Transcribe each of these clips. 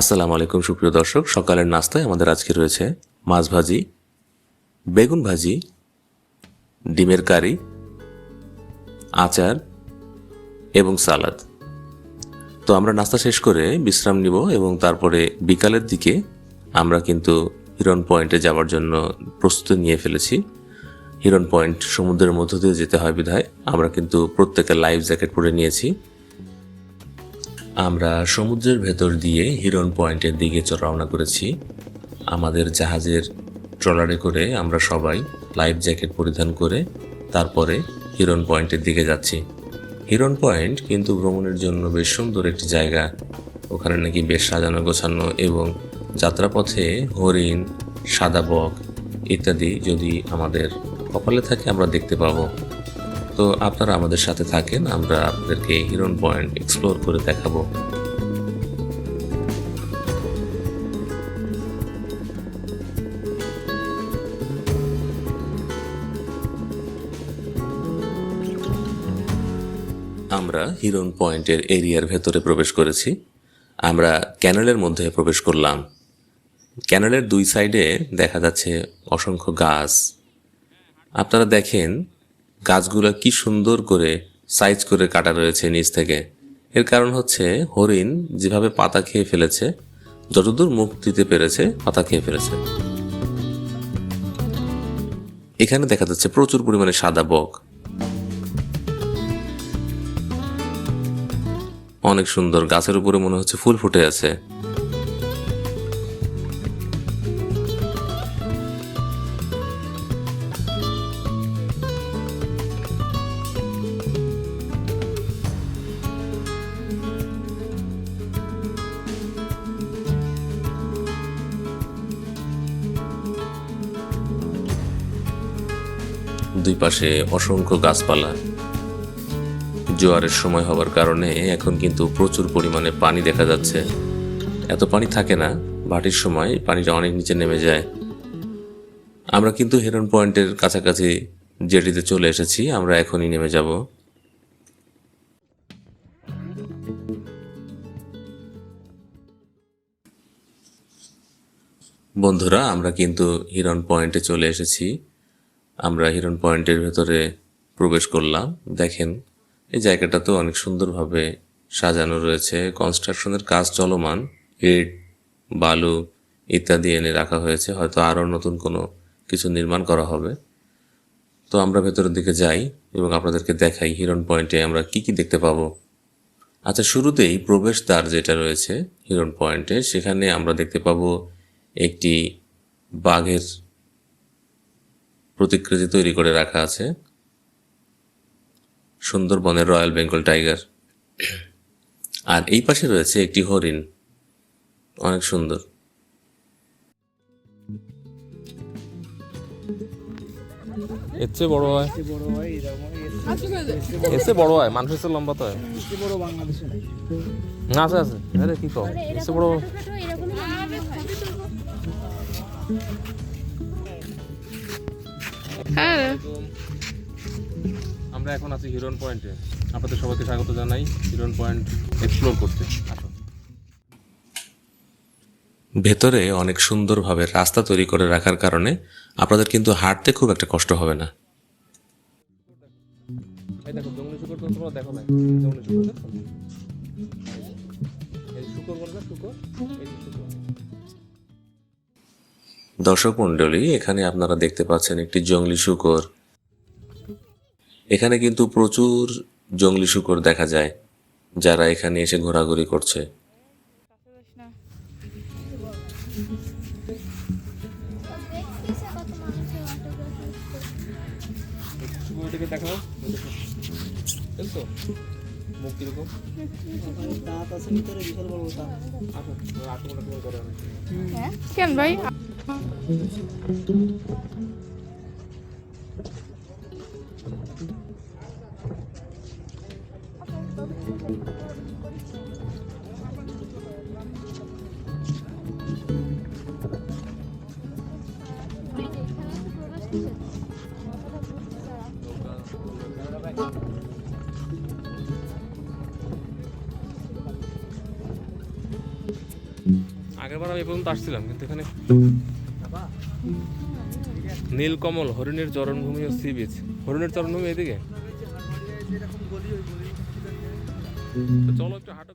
আসসালামু আলাইকুম, সুপ্রিয় দর্শক। সকালের নাস্তায় আমাদের আজকে রয়েছে মাছ ভাজি, বেগুন ভাজি, ডিমের কারি, আচার এবং সালাদ। তো আমরা নাস্তা শেষ করে বিশ্রাম নিব এবং তারপরে বিকালের দিকে আমরা কিন্তু হিরন পয়েন্টে যাওয়ার জন্য প্রস্তুতি নিয়ে ফেলেছি। হিরন পয়েন্ট সমুদ্রের মধ্য দিয়ে যেতে হয় বিধায়। আমরা কিন্তু প্রত্যেকের লাইফ জ্যাকেট পরে নিয়েছি। আমরা সমুদ্রের ভেতর দিয়ে হিরন পয়েন্টের দিকে রওনা করেছি। আমাদের জাহাজের ট্রলারে করে আমরা সবাই লাইফ জ্যাকেট পরিধান করে তারপরে হিরন পয়েন্টের দিকে যাচ্ছি। হিরন পয়েন্ট কিন্তু ভ্রমণের জন্য বেশ সুন্দর একটি জায়গা। ওখানে নাকি বেশ সাজানো গোছানো এবং যাত্রাপথে হরিণ, সাদা বক ইত্যাদি যদি আমাদের কপালে থাকে আমরা দেখতে পাবো। তো আপনারা আমাদের সাথে থাকেন, আমরা আপনাদেরকে হিরন পয়েন্ট এক্সপ্লোর করে দেখাবো। আমরা হিরন পয়েন্টের এরিয়ার ভেতরে প্রবেশ করেছি। আমরা ক্যানেলের মধ্যে প্রবেশ করলাম। ক্যানেলের দুই সাইডে দেখা যাচ্ছে অসংখ্য গাছ। আপনারা দেখেন গাছগুলো কি সুন্দর করে সাইজ করে কাটা রয়েছে নিচ থেকে। এর কারণ হচ্ছে হরিণ যেভাবে পাতা খেয়ে ফেলেছে, যতদূর মুখ দিতে পেরেছে, পাতা খেয়ে ফেলেছে। এখানে দেখা যাচ্ছে প্রচুর পরিমাণে সাদা বক। অনেক সুন্দর গাছের উপরে মনে হচ্ছে ফুল ফুটে আছে। পাশে অসংখ্য গাছপালা। জোয়ারের সময় হওয়ার কারণে এখন কিন্তু প্রচুর পরিমাণে পানি দেখা যাচ্ছে। এত পানি থাকে না, ভাটির সময় পানিটা অনেক নিচে নেমে যায়। আমরা কিন্তু হেরন পয়েন্টের কাছাকাছি জেটিতে চলে এসেছি, আমরা এখনই নেমে যাব। বন্ধুরা, আমরা কিন্তু হিরন পয়েন্টে চলে এসেছি। আমরা হিরন পয়েন্টের ভেতরে প্রবেশ করলাম। দেখেন, এই জায়গাটা তো অনেক সুন্দরভাবে সাজানো রয়েছে। কনস্ট্রাকশনের কাজ চলমান। ইট, বালু ইত্যাদি এনে রাখা হয়েছে। হয়তো আরও নতুন কোনো কিছু নির্মাণ করা হবে। তো আমরা ভেতরের দিকে যাই এবং আপনাদেরকে দেখাই হিরন পয়েন্টে আমরা কি কি দেখতে পাবো। আচ্ছা শুরুতেই প্রবেশদ্বার যেটা রয়েছে হিরন পয়েন্টে, সেখানে আমরা দেখতে পাবো একটি বাঘের প্রতিকৃতি তৈরি করে রাখা আছে। সুন্দরবনের রয়্যাল বেঙ্গল টাইগার। আর এই পাশে রয়েছে একটি হরিণ। অনেক সুন্দর। এর চেয়ে বড় হয়? এর চেয়ে বড় হয়? মানুষের লম্বা তো হয়। না, আছে আছে। কি হ্যাঁ। আমরা এখন আছি হিরন পয়েন্টে। আপনাদের সবাইকে স্বাগত জানাই। হিরন পয়েন্ট এক্সপ্লোর করতে। আসুন। ভেতরে অনেক সুন্দরভাবে রাস্তা তৈরি করে রাখার কারণে আপনাদের কিন্তু হাঁটতে খুব একটা কষ্ট হবে না। দেখো জঙ্গলি শুকর না এই শুকর দর্শক মণ্ডলী, এখানে আপনারা দেখতে পাচ্ছেন একটি জঙ্গলি শুকর। এখানে কিন্তু প্রচুর জঙ্গলি শুকর দেখা যায়, যারা এখানে এসে ঘোরাঘুরি করছে। অনেক কেন ভাই? আগেরবার আমি এই পর্যন্ত আসছিলাম কিন্তু এখানে নীলকমল হরিণের চরণভূমি ও সি বিচ হরিণের চরণভূমি এদিকে? চলো একটু হাঁটো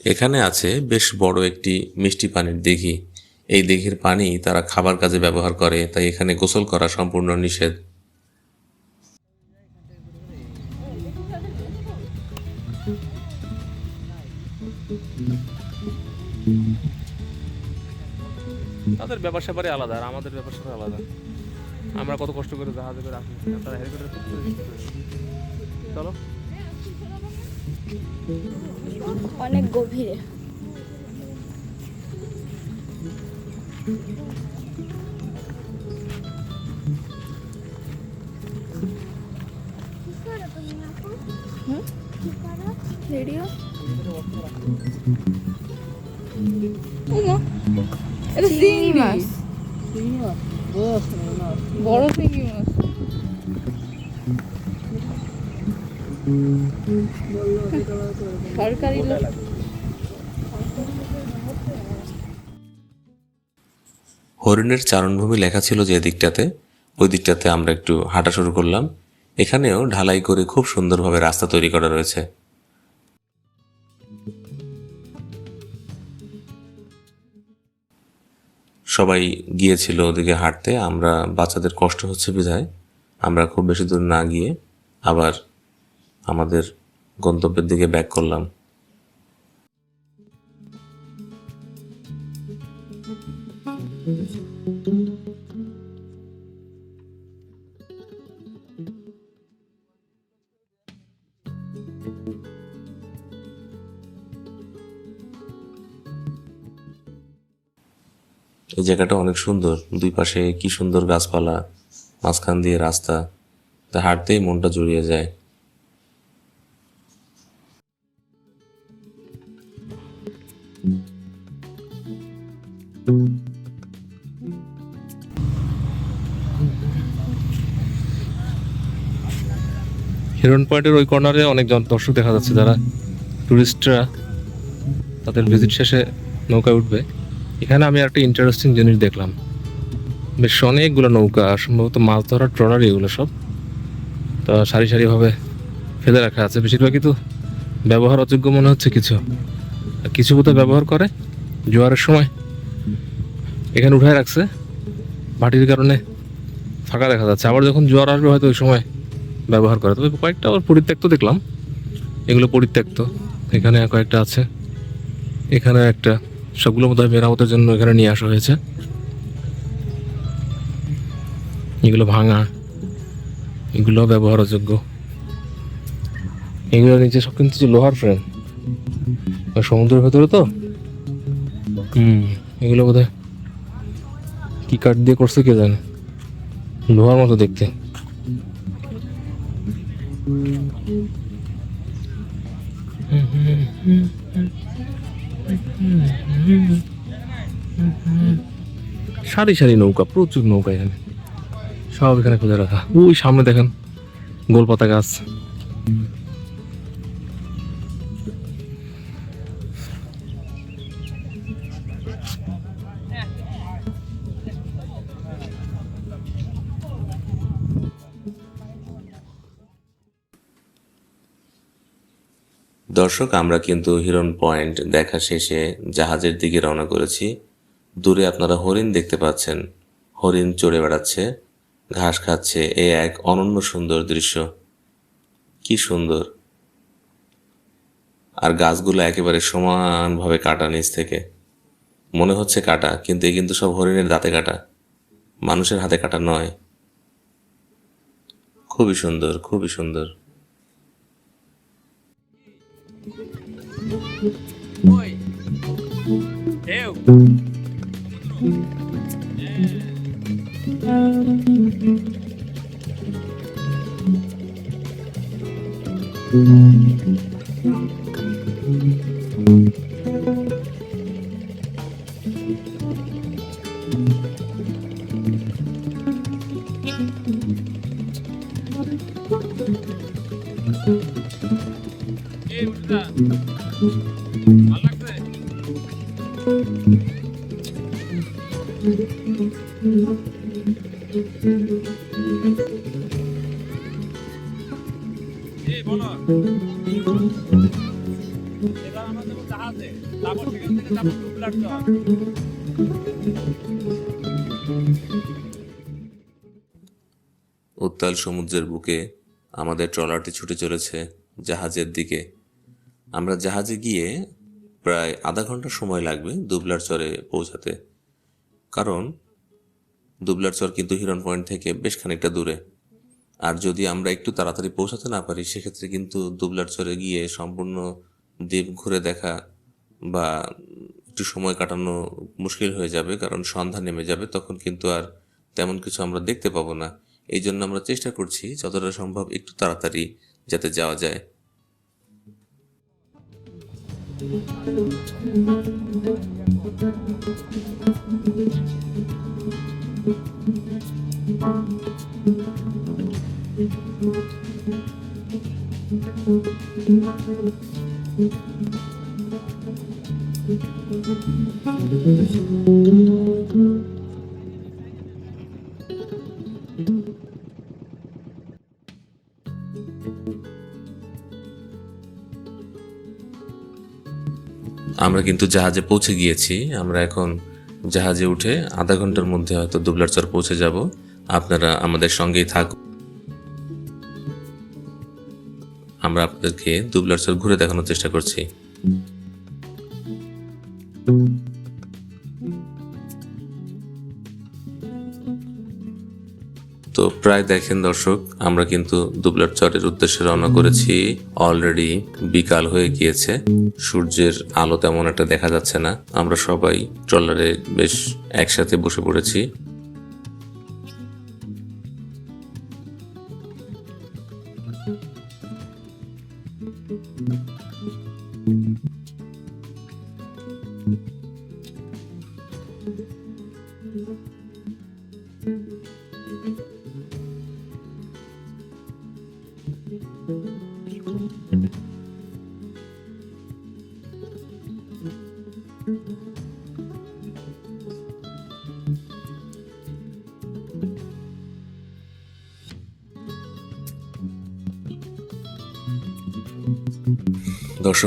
এখানে আছে বেশ বড় একটি মিষ্টি পানির দিঘি। এই দিঘির পানি তারা খাবার কাজে ব্যবহার করে তাই এখানে গোসল করা সম্পূর্ণ নিষেধ। তাদের ব্যাপার স্যাপারই আলাদা আর আমাদের ব্যাপার স্যাপার আলাদা। আমরা কত কষ্ট করে জাহাজে করে আসি তারা হেলিকপ্টারে। চলো। অনেক গভীরে। ভিডিও এটা চিংড়ি। মাছ। চিংড়ি মাছ। বড় মাছ সরকারি লোক হরিণের চারণভূমি লেখা ছিল যে দিকটাতে, ওই দিকটাতে আমরা একটু হাঁটা শুরু করলাম। এখানেও ঢালাই করে খুব সুন্দরভাবে রাস্তা তৈরি করা রয়েছে। সবাই গিয়েছিল ওদিকে হাঁটতে, আমরা বাচ্চাদের কষ্ট হচ্ছে বিধায় আমরা খুব বেশি দূর না গিয়ে আবার আমাদের গন্তব্যের দিকে ব্যাক করলাম। জায়গাটা অনেক সুন্দর। দুই পাশে কি সুন্দর গাছপালা, মাঝখান দিয়ে রাস্তা। তা হাঁটতেই মনটা জুড়িয়ে যায়। হিরন পয়েন্টের ওই কর্নারে অনেক দর্শক দেখা যাচ্ছে যারা টুরিস্টরা তাদের ভিজিট শেষে নৌকায় উঠবে। এখানে আমি একটা ইন্টারেস্টিং জিনিস দেখলাম। বেশ অনেকগুলো নৌকা, সম্ভবত মাছ ধরার ট্রলার, এগুলো সব। তা সারি সারিভাবে ফেলে রাখা আছে। বেশিরভাগই তো ব্যবহার অযোগ্য মনে হচ্ছে কিছু। কিছু বোধহয় ব্যবহার করে জোয়ারের সময়। এখানে উঠায় রাখছে। ভাটির কারণে ফাঁকা দেখা যাচ্ছে। আবার যখন জোয়ার আসবে হয়তো ওই সময় ব্যবহার করে। তবে কয়েকটা আবার পরিত্যক্ত দেখলাম। এগুলো পরিত্যক্ত। এখানে কয়েকটা আছে। এখানে একটা। সবগুলো বোধহয় মেরামতের জন্য এখানে নিয়ে আসা হয়েছে। এগুলো ভাঙা, এগুলো ব্যবহারযোগ্য। এগুলো নিচে সব কিন্তু লোহার ফ্রেম সমুদ্রের ভেতরে তো? হুম, এগুলো বোধহয় কি কাঠ দিয়ে করছে কে জানে? লোহার মতো দেখতে। সারি সারি নৌকা, প্রচুর নৌকা এখানে। সব এখানে খুঁজে রাখা। ওই সামনে দেখেন, গোলপাতা গাছ। দর্শক, আমরা কিন্তু হিরন পয়েন্ট দেখা শেষে জাহাজের দিকে রওনা করেছি। দূরে আপনারা হরিণ দেখতে পাচ্ছেন। হরিণ চড়ে বেড়াচ্ছে, ঘাস খাচ্ছে, এ এক অনন্য সুন্দর দৃশ্য। কি সুন্দর। আর গাছগুলো একেবারে সমানভাবে কাটা নিচ থেকে। মনে হচ্ছে কাটা, কিন্তু এ কিন্তু সব হরিণের দাঁতে কাটা। মানুষের হাতে কাটা নয়। খুবই সুন্দর খুবই সুন্দর। Oi. Eu. উত্তাল সমুদ্রের বুকে আমাদের ট্রলারটি ছুটে চলেছে জাহাজের দিকে। আমরা জাহাজে গিয়ে প্রায় আধা ঘণ্টা সময় লাগবে দুবলার চরে পৌঁছাতে। কারণ দুবলার চর কিন্তু হিরন পয়েন্ট থেকে বেশ খানিকটা দূরে। আর যদি আমরা একটু তাড়াতাড়ি পৌঁছাতে না পারি, সেক্ষেত্রে কিন্তু দুবলার চরে গিয়ে সম্পূর্ণ দ্বীপ ঘুরে দেখা বা একটু সময় কাটানো মুশকিল হয়ে যাবে, কারণ সন্ধ্যা নেমে যাবে, তখন কিন্তু আর তেমন কিছু আমরা দেখতে পাবো না। এই জন্য আমরা চেষ্টা করছি যতটা সম্ভব একটু তাড়াতাড়ি যাতে যাওয়া যায়। আমরা কিন্তু জাহাজে পৌঁছে গিয়েছি। আমরা এখন জাহাজে উঠে আধা ঘণ্টার মধ্যে হয়তো দুবলার চর পৌঁছে যাব। আপনারা আমাদের সঙ্গেই থাকুন। আমরা আপনাদেরকে দুবলার চর ঘুরে দেখানোর চেষ্টা করছি। তো প্রায় দেখেন দর্শক, আমরা কিন্তু দুবলার চরের উদ্দেশ্যে রওনা করেছি। অলরেডি বিকাল হয়ে গিয়েছে। সূর্যের আলো তেমন একটা দেখা যাচ্ছে না। আমরা সবাই ট্রলারে বেশ একসাথে বসে পড়েছি। দর্শক,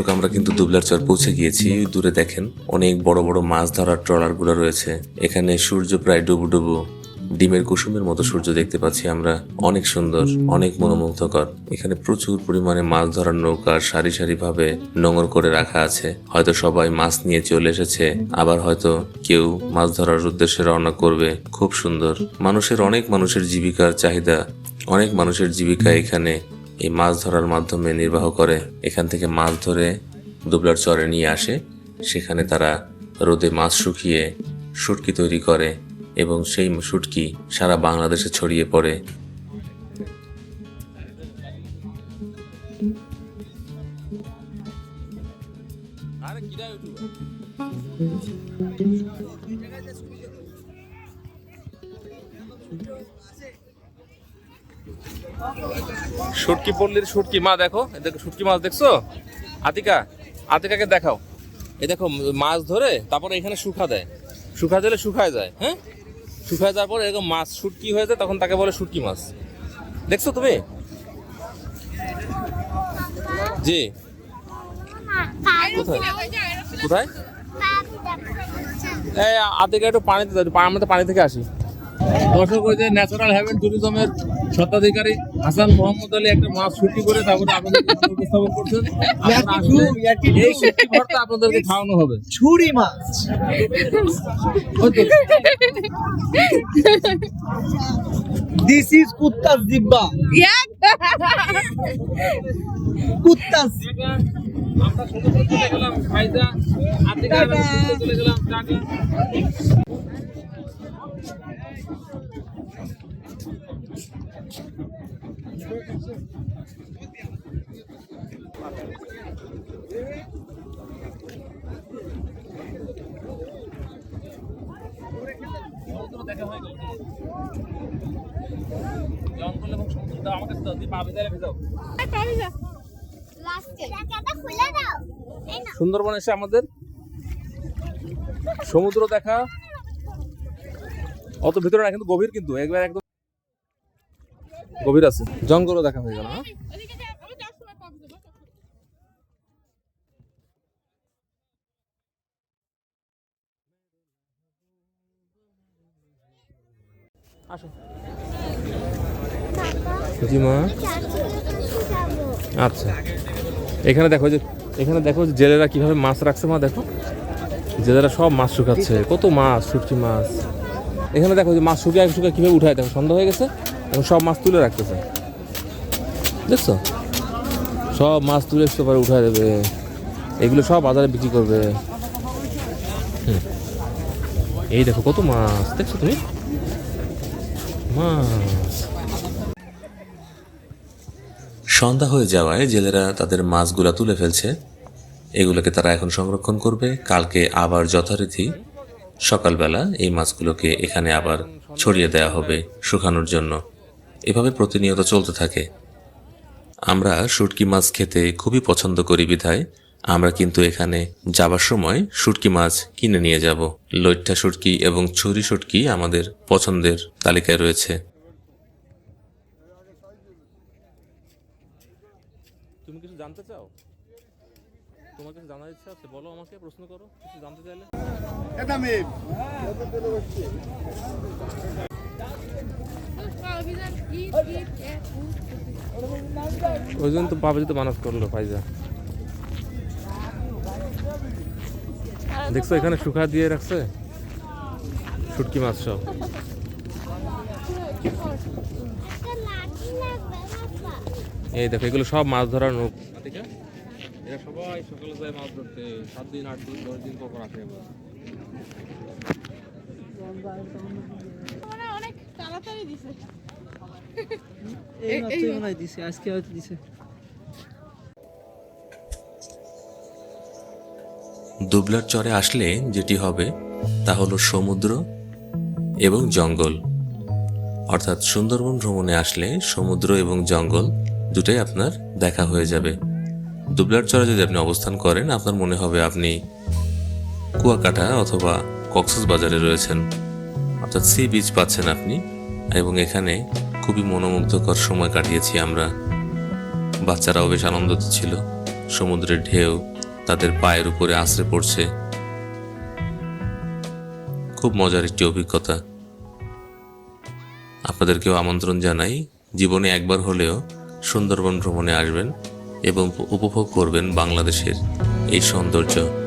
আমরা কিন্তু দুবলার চর পৌঁছে গিয়েছি। দূরে দেখেন অনেক বড় বড় মাছ ধরার ট্রলারগুলো রয়েছে। এখানে সূর্য প্রায় ডুবু ডুবু। ডিমের কুসুমের মতো সূর্য দেখতে পাচ্ছি আমরা। অনেক সুন্দর, অনেক মনোমুগ্ধকর। এখানে প্রচুর পরিমাণে মাছ ধরার নৌকা সারি সারি ভাবে নোঙর করে রাখা আছে। হয়তো সবাই মাছ নিয়ে চলে এসেছে, আবার হয়তো কেউ মাছ ধরার উদ্দেশ্যে রওনা করবে। খুব সুন্দর। মানুষের অনেক মানুষের জীবিকার চাহিদা, অনেক মানুষের জীবিকা এখানে এই মাছ ধরার মাধ্যমে নির্বাহ করে। এখান থেকে মাছ ধরে দুবলার চরে নিয়ে আসে। সেখানে তারা রোদে মাছ শুকিয়ে শুটকি তৈরি করে। এবং সেই শুটকি সারা বাংলাদেশে ছড়িয়ে পড়ে। শুটকি পল্লীর শুটকি মা দেখো দেখো শুটকি মাছ দেখছ? আতিকা, আতিকাকে দেখাও। এই দেখো মাছ ধরে তারপরে এখানে শুকা দেয়। শুকা দিলে শুকায় যায় হ্যাঁ? শুকায় যাওয়ার পর এরকম মাছ শুটকি হয়ে যায়, তখন তাকে বলে শুটকি মাছ। দেখছ তুমি? জি। কোথায়? কোথায়? এই, আদিকে একটু পানিতে আমরা তো পানি থেকে আসি। দর্শক যে ন্যাচারাল হ্যাভেন ট্যুরিজমের স্বত্বাধিকারী হাসান মোহাম্মদ আলী একটা মাছ ছুটি করে তারপরে আপনাদের উপস্থাপন করছেন। এই ভর্তা আপনাদেরকে খাওয়ানো হবে। ছুরি মাছ। দিস ইজ কুত্তাস দিব্বা কুত্তাস আমরা সমুদ্রে চলে গেলাম ফাইজা আতিকা চলে গেলাম সমুদ্র দেখা জঙ্গল এবং সমুদ্র দাও আমাকে দাও দিয়ে পা ভেজালে ভেজাও সুন্দরবন এসে আমাদের সমুদ্র দেখা। অত ভিতরে না, কিন্তু গভীর কিন্তু, একবার একদম গভীর আছে। জঙ্গলও দেখা হয়ে গেল হ্যাঁ? জি মা আচ্ছা। এখানে দেখো যে, এখানে দেখো জেলেরা কীভাবে মাছ রাখছে, মা, দেখো। জেলেরা সব মাছ শুকাচ্ছে। কত মাছ, শুটকি মাছ। এখানে দেখো যে মাছ শুকিয়ে শুকিয়ে কীভাবে উঠায়, দেখো, সন্ধ্যা হয়ে গেছে। এখন সব মাছ তুলে রাখতেছে। দেখছ? সব মাছ তুলে একটু পরে উঠায় দেবে। এগুলো সব বাজারে বিক্রি করবে। এই দেখো কত মাছ, দেখছ তুমি? মাছ। সন্ধ্যা হয়ে যাওয়ায় জেলেরা তাদের মাছগুলা তুলে ফেলছে। এগুলোকে তারা এখন সংরক্ষণ করবে। কালকে আবার যথারীতি সকালবেলা এই মাছগুলোকে এখানে আবার ছড়িয়ে দেওয়া হবে শুকানোর জন্য। এভাবে প্রতিনিয়ত চলতে থাকে। আমরা শুটকি মাছ খেতে খুবই পছন্দ করি বিধায়। আমরা কিন্তু এখানে যাবার সময় শুটকি মাছ কিনে নিয়ে যাব। লইট্টা শুটকি এবং ছুরি শুটকি আমাদের পছন্দের তালিকায় রয়েছে। তুমি কিছু জানতে চাও? তোমার কিছু জানার ইচ্ছা আছে? বলো আমাকে প্রশ্ন করো। কিছু জানতে চাইলে। ওই জন্য তো বাবা তো মানস করল ফাইজা দেখছ, এখানে শুকা দিয়ে রাখছে? শুটকি মাছ সব। এই দেখো, এগুলো সব মাছ ধরার নৌক। এরা সবাই সকালে যায় মাছ ধরতে। সাত দিন, আট দিন, দশ দিন পর আসে তাড়াতাড়ি দিছে। এই মনে হয় দিছে আজকে হয়তো দিছে। দুবলার চরে আসলে যেটি হবে তা হলো সমুদ্র এবং জঙ্গল। অর্থাৎ সুন্দরবন ভ্রমণে আসলে সমুদ্র এবং জঙ্গল দুটোই আপনার দেখা হয়ে যাবে। দুবলার চরে যদি আপনি অবস্থান করেন আপনার মনে হবে আপনি কুয়াকাটা অথবা কক্সবাজারে বাজারে রয়েছেন। অর্থাৎ সি বিচ পাচ্ছেন আপনি। এবং এখানে খুবই মনোমুগ্ধকর সময় কাটিয়েছি আমরা। বাচ্চারাও বেশ আনন্দ ছিল। সমুদ্রের ঢেউ তাদের পায়ের উপরে আশ্রে পড়ছে। খুব মজার একটি অভিজ্ঞতা। আপনাদেরকেও আমন্ত্রণ জানাই, জীবনে একবার হলেও সুন্দরবন ভ্রমণে আসবেন এবং উপভোগ করবেন বাংলাদেশের এই সৌন্দর্য।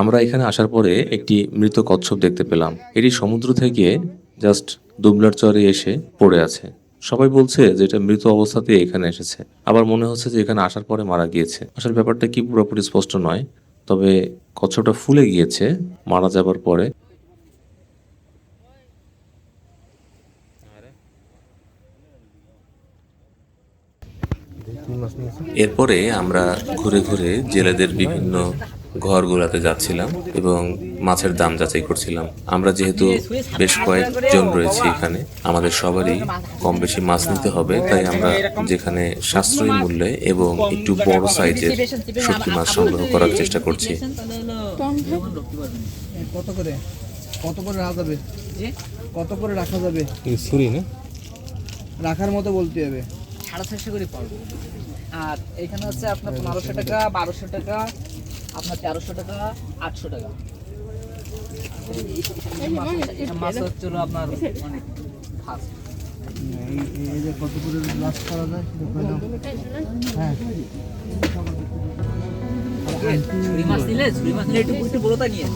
আমরা এখানে আসার পরে একটি মৃত কচ্ছপ দেখতে পেলাম। এটি সমুদ্র থেকে জাস্ট দুবলার চরে এসে পড়ে আছে। সবাই বলছে যে এটা মৃত অবস্থাতে এখানে এসেছে। আবার মনে হচ্ছে যে এখানে আসার পরে মারা গিয়েছে। আসলে ব্যাপারটা কি পুরোপুরি স্পষ্ট নয়, তবে কচ্ছপটা ফুলে গিয়েছে মারা যাবার পরে কি মাছ নিয়েছে এরপরে আমরা ঘুরে ঘুরে জেলেদের বিভিন্ন ঘরগুলোতে যাচ্ছিলাম এবং মাছের দাম যাচাই করছিলাম। আমরা যেহেতু বেশ কয়েকজন রয়েছি এখানে আমাদের সবারই কম বেশি মাছ নিতে হবে তাই আমরা যেখানে সাশ্রয়ী মূল্যে এবং একটু বড় সাইজের শুটকি মাছ সংগ্রহ করার চেষ্টা করছি। কত করে? কত করে রাখা যাবে? কত করে রাখা যাবে? ছুরি না? রাখার মতো বলতে হবে। সাড়ে ছয়শো করে পড়বে। আর এখানে হচ্ছে আপনার পনেরোশো টাকা বারোশো টাকা আপনার তেরোশো টাকা আটশো টাকা। মাছ আপনার অনেক ফাস্ট এই যে কত করে লাভ করা যায় সেটা কই দাও। হ্যাঁ ছুরি মাছ নিলে ছুরি মাছ নিলে একটু নিয়ে।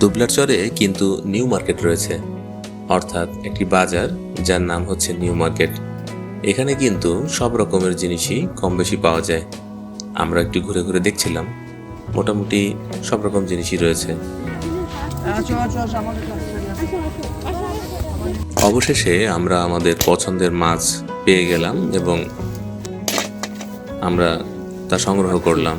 দুবলার চরে কিন্তু নিউ মার্কেট রয়েছে। অর্থাৎ একটি বাজার যার নাম হচ্ছে নিউ মার্কেট। এখানে কিন্তু সব রকমের জিনিসই কম বেশি পাওয়া যায়। আমরা একটু ঘুরে ঘুরে দেখছিলাম। মোটামুটি সব রকম জিনিসই রয়েছে। আসো আমাদের কাছে অবশেষে আমরা আমাদের পছন্দের মাছ পেয়ে গেলাম এবং আমরা তা সংগ্রহ করলাম।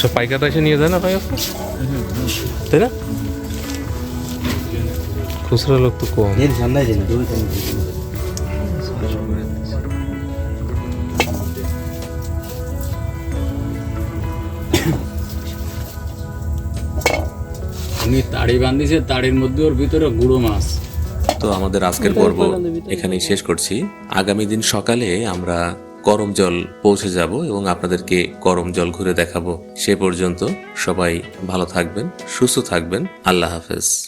সব পাইকাররা এসে নিয়ে যায় না পাইকার তাই না? খুচরা লোক তো কম। উনি তাড়ি বান্ধিছে তাড়ির মধ্যে ওর ভিতরে গুঁড়ো মাছ। তো আমাদের আজকের পর্ব এখানেই শেষ করছি। আগামী দিন সকালে আমরা করম জল পৌঁছে যাব এবং আপনাদেরকে গরম জল ঘুরে দেখাবো। সে পর্যন্ত সবাই ভালো থাকবেন, সুস্থ থাকবেন। আল্লাহ হাফেজ।